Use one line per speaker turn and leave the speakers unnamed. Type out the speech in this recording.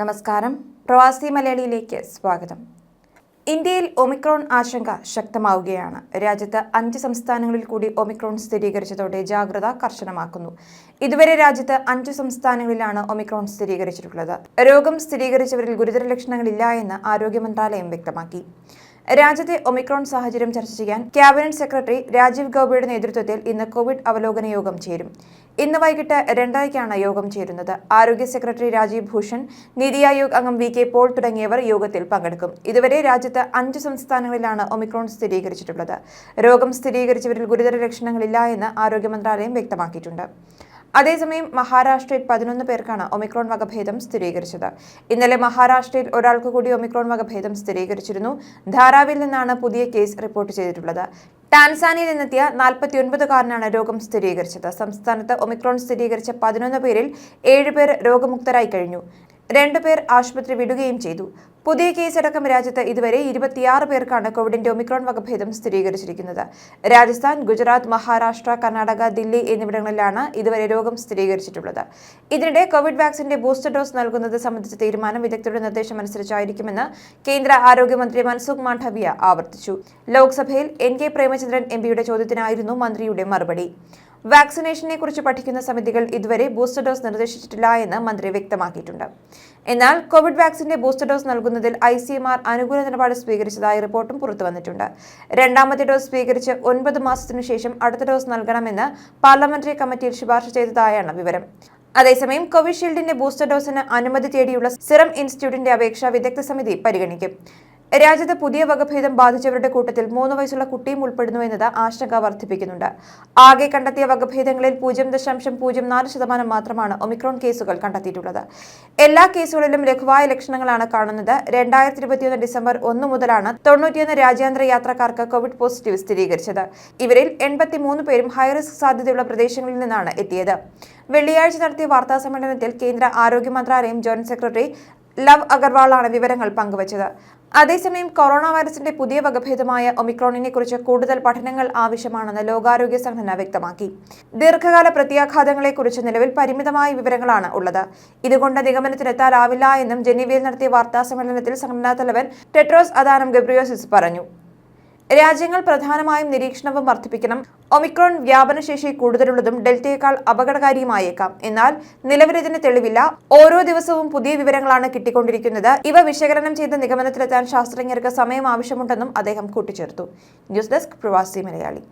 നമസ്കാരം. പ്രവാസി മലയാളിയിലേക്ക് സ്വാഗതം. ഇന്ത്യയിൽ ഒമിക്രോൺ ആശങ്ക ശക്തമാവുകയാണ്. രാജ്യത്ത് അഞ്ച് സംസ്ഥാനങ്ങളിൽ കൂടി ഒമിക്രോൺ സ്ഥിരീകരിച്ചതോടെ ജാഗ്രത കർശനമാക്കുന്നു. ഇതുവരെ രാജ്യത്ത് അഞ്ച് സംസ്ഥാനങ്ങളിലാണ് ഒമിക്രോൺ സ്ഥിരീകരിച്ചിട്ടുള്ളത്. രോഗം സ്ഥിരീകരിച്ചവരിൽ ഗുരുതര ലക്ഷണങ്ങളില്ല എന്ന് ആരോഗ്യ മന്ത്രാലയം വ്യക്തമാക്കി. രാജ്യത്തെ ഒമിക്രോൺ സാഹചര്യം ചർച്ച ചെയ്യാൻ ക്യാബിനറ്റ് സെക്രട്ടറി രാജീവ് ഗൌബയുടെ നേതൃത്വത്തിൽ ഇന്ന് കോവിഡ് അവലോകന യോഗം ചേരും. ഇന്ന് വൈകിട്ട് രണ്ടരയ്ക്കാണ് യോഗം ചേരുന്നത്. ആരോഗ്യ സെക്രട്ടറി രാജീവ് ഭൂഷൺ നീതി ആയോഗ് അംഗം വി കെ പോൾ തുടങ്ങിയവർ യോഗത്തിൽ പങ്കെടുക്കും. ഇതുവരെ രാജ്യത്ത് അഞ്ച് സംസ്ഥാനങ്ങളിലാണ് ഒമിക്രോൺ സ്ഥിരീകരിച്ചിട്ടുള്ളത്. രോഗം സ്ഥിരീകരിച്ചവരിൽ ഗുരുതര ലക്ഷണങ്ങളില്ല എന്ന് ആരോഗ്യ മന്ത്രാലയം വ്യക്തമാക്കിയിട്ടുണ്ട്. അതേസമയം മഹാരാഷ്ട്രയിൽ പതിനൊന്ന് പേർക്കാണ് ഒമിക്രോൺ വകഭേദം സ്ഥിരീകരിച്ചത്. ഇന്നലെ മഹാരാഷ്ട്രയിൽ ഒരാൾക്ക് കൂടി ഒമിക്രോൺ വകഭേദം സ്ഥിരീകരിച്ചിരുന്നു. ധാരാവിൽ നിന്നാണ് പുതിയ കേസ് റിപ്പോർട്ട് ചെയ്തിട്ടുള്ളത്. ടാൻസാനിയിൽ നിന്നെത്തിയ നാൽപ്പത്തിയൊൻപതുകാരനാണ് രോഗം സ്ഥിരീകരിച്ചത്. സംസ്ഥാനത്ത് ഒമിക്രോൺ സ്ഥിരീകരിച്ച പതിനൊന്ന് പേരിൽ ഏഴുപേർ രോഗമുക്തരായി കഴിഞ്ഞു. രണ്ടുപേർ ആശുപത്രി വിടുകയും ചെയ്തു. പുതിയ കേസടക്കം രാജ്യത്ത് ഇതുവരെ ഇരുപത്തിയാറ് പേർക്കാണ് കോവിഡിന്റെ ഒമിക്രോൺ വകഭേദം സ്ഥിരീകരിച്ചിരിക്കുന്നത്. രാജസ്ഥാൻ ഗുജറാത്ത് മഹാരാഷ്ട്ര കർണാടക ദില്ലി എന്നിവിടങ്ങളിലാണ് ഇതുവരെ രോഗം സ്ഥിരീകരിച്ചിട്ടുള്ളത്. ഇതിനിടെ കോവിഡ് വാക്സിന്റെ ബൂസ്റ്റർ ഡോസ് നൽകുന്നത് സംബന്ധിച്ച തീരുമാനം വിദഗ്ധരുടെ നിർദ്ദേശം അനുസരിച്ചായിരിക്കുമെന്ന് കേന്ദ്ര ആരോഗ്യമന്ത്രി മൻസുഖ് മാണ്ഡവ്യ ആവർത്തിച്ചു. ലോക്സഭയിൽ എൻ കെ പ്രേമചന്ദ്രൻ എംപിയുടെ ചോദ്യത്തിനായിരുന്നു മന്ത്രിയുടെ മറുപടി. വാക്സിനേഷനെ കുറിച്ച് പഠിക്കുന്ന സമിതികൾ ഇതുവരെ ബൂസ്റ്റർ ഡോസ് നിർദ്ദേശിച്ചിട്ടില്ല എന്ന് മന്ത്രി വ്യക്തമാക്കിയിട്ടുണ്ട്. എന്നാൽ കോവിഡ് വാക്സിന്റെ ബൂസ്റ്റർ ഡോസ് നൽകുന്നതിൽ ഐ സി എം ആർ അനുകൂല നിലപാട് സ്വീകരിച്ചതായി റിപ്പോർട്ടും പുറത്തുവന്നിട്ടുണ്ട് രണ്ടാമത്തെ ഡോസ് സ്വീകരിച്ച് ഒൻപത് മാസത്തിനു ശേഷം അടുത്ത ഡോസ് നൽകണമെന്ന് പാർലമെന്ററി കമ്മിറ്റിയിൽ ശുപാർശ ചെയ്തതായാണ് വിവരം. അതേസമയം കോവിഷീൽഡിന്റെ ബൂസ്റ്റർ ഡോസിന് അനുമതി തേടിയുള്ള സിറം ഇൻസ്റ്റിറ്റ്യൂട്ടിന്റെ അപേക്ഷ വിദഗ്ധ സമിതി പരിഗണിക്കും. രാജ്യത്ത് പുതിയ വകഭേദം ബാധിച്ചവരുടെ കൂട്ടത്തിൽ മൂന്ന് വയസ്സുള്ള കുട്ടിയും ഉൾപ്പെടുന്നു എന്നത് ആശങ്ക വർദ്ധിപ്പിക്കുന്നുണ്ട്. ആകെ കണ്ടെത്തിയ വകഭേദങ്ങളിൽ പൂജ്യം ദശാംശം പൂജ്യം നാല് ശതമാനം മാത്രമാണ് ഒമിക്രോൺ കേസുകൾ കണ്ടെത്തിയിട്ടുള്ളത്. എല്ലാ കേസുകളിലും ലഘുവായ ലക്ഷണങ്ങളാണ് കാണുന്നത്. രണ്ടായിരത്തി ഇരുപത്തിയൊന്ന് ഡിസംബർ ഒന്ന് മുതലാണ് തൊണ്ണൂറ്റിയൊന്ന് രാജ്യാന്തര യാത്രക്കാർക്ക് കോവിഡ് പോസിറ്റീവ് സ്ഥിരീകരിച്ചത്. ഇവരിൽ എൺപത്തിമൂന്ന് പേരും ഹൈറിസ്ക് സാധ്യതയുള്ള പ്രദേശങ്ങളിൽ നിന്നാണ് എത്തിയത്. വെള്ളിയാഴ്ച നടത്തിയ വാർത്താ സമ്മേളനത്തിൽ കേന്ദ്ര ആരോഗ്യ മന്ത്രാലയം ജോയിന്റ് സെക്രട്ടറി ലവ് അഗർവാളാണ് വിവരങ്ങൾ പങ്കുവച്ചത്. അതേസമയം കൊറോണ വൈറസിന്റെ പുതിയ വകഭേദമായ ഒമിക്രോണിനെ കുറിച്ച് കൂടുതൽ പഠനങ്ങൾ ആവശ്യമാണെന്ന് ലോകാരോഗ്യ സംഘടന വ്യക്തമാക്കി. ദീർഘകാല പ്രത്യാഘാതങ്ങളെക്കുറിച്ച് നിലവിൽ പരിമിതമായ വിവരങ്ങളാണ് ഉള്ളത്. ഇതുകൊണ്ട് നിഗമനത്തിലെത്താനാവില്ല എന്നും ജനീവയിൽ നടത്തിയ വാർത്താ സമ്മേളനത്തിൽ സംഘടനാ തലവൻ ടെട്രോസ് അദാനം ഗബ്രിയോസിസ് പറഞ്ഞു. രാജ്യങ്ങൾ പ്രധാനമായും നിരീക്ഷണവും വർദ്ധിപ്പിക്കണം. ഒമിക്രോൺ വ്യാപനശേഷി കൂടുതലുള്ളതും ഡെൽറ്റയേക്കാൾ അപകടകാരിയുമായേക്കാം. എന്നാൽ നിലവിലിതിന് തെളിവില്ല. ഓരോ ദിവസവും പുതിയ വിവരങ്ങളാണ് കിട്ടിക്കൊണ്ടിരിക്കുന്നത്. ഇവ വിശകലനം ചെയ്ത് നിഗമനത്തിലെത്താൻ ശാസ്ത്രജ്ഞർക്ക് സമയം ആവശ്യമുണ്ടെന്നും അദ്ദേഹം കൂട്ടിച്ചേർത്തു. ന്യൂസ് ഡെസ്ക് പ്രവാസി മലയാളി.